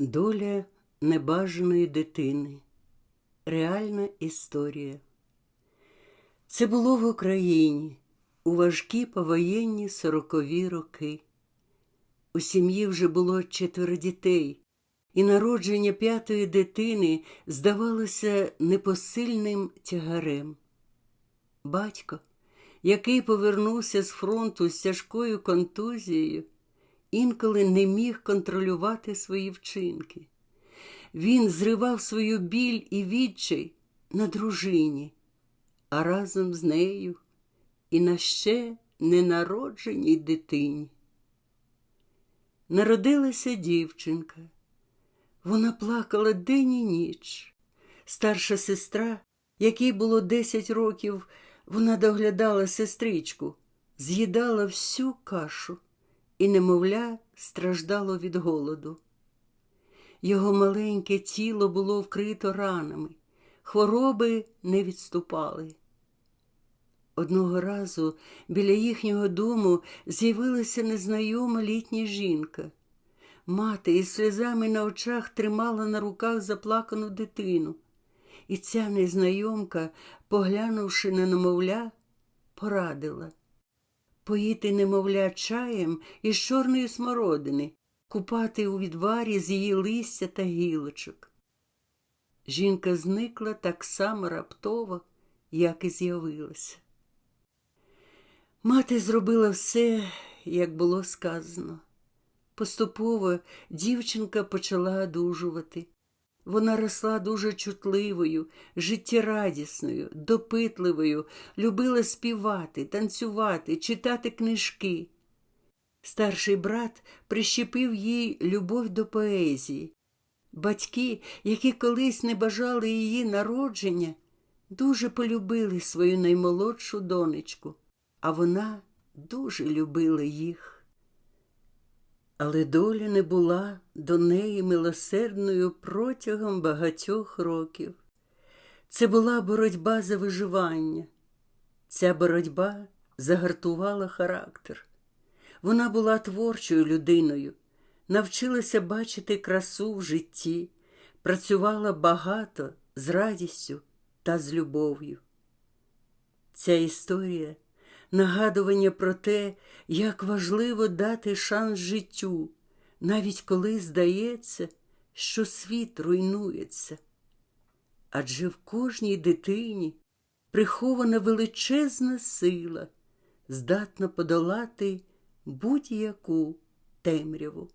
Доля небажаної дитини. Реальна історія. Це було в Україні у важкі повоєнні сорокові роки. У сім'ї вже було четверо дітей, і народження п'ятої дитини здавалося непосильним тягарем. Батько, який повернувся з фронту з тяжкою контузією, інколи не міг контролювати свої вчинки. Він зривав свою біль і відчай на дружині, а разом з нею і на ще ненародженій дитині. Народилася дівчинка. Вона плакала день і ніч. Старша сестра, якій було 10 років, вона доглядала сестричку, з'їдала всю кашу і, немовля, страждало від голоду. Його маленьке тіло було вкрито ранами, хвороби не відступали. Одного разу біля їхнього дому з'явилася незнайома літня жінка. Мати із сльозами на очах тримала на руках заплакану дитину, і ця незнайомка, поглянувши на немовля, порадила поїти немовля чаєм із чорної смородини, купати у відварі з її листя та гілочок. Жінка зникла так само раптово, як і з'явилася. Мати зробила все, як було сказано. Поступово дівчинка почала одужувати. Вона росла дуже чутливою, життєрадісною, допитливою, любила співати, танцювати, читати книжки. Старший брат прищепив їй любов до поезії. Батьки, які колись не бажали її народження, дуже полюбили свою наймолодшу донечку, а вона дуже любила їх. Але доля не була до неї милосердною протягом багатьох років. Це була боротьба за виживання. Ця боротьба загартувала характер. Вона була творчою людиною, навчилася бачити красу в житті, працювала багато з радістю та з любов'ю. Ця історія нагадування про те, як важливо дати шанс життю, навіть коли здається, що світ руйнується. Адже в кожній дитині прихована величезна сила, здатна подолати будь-яку темряву.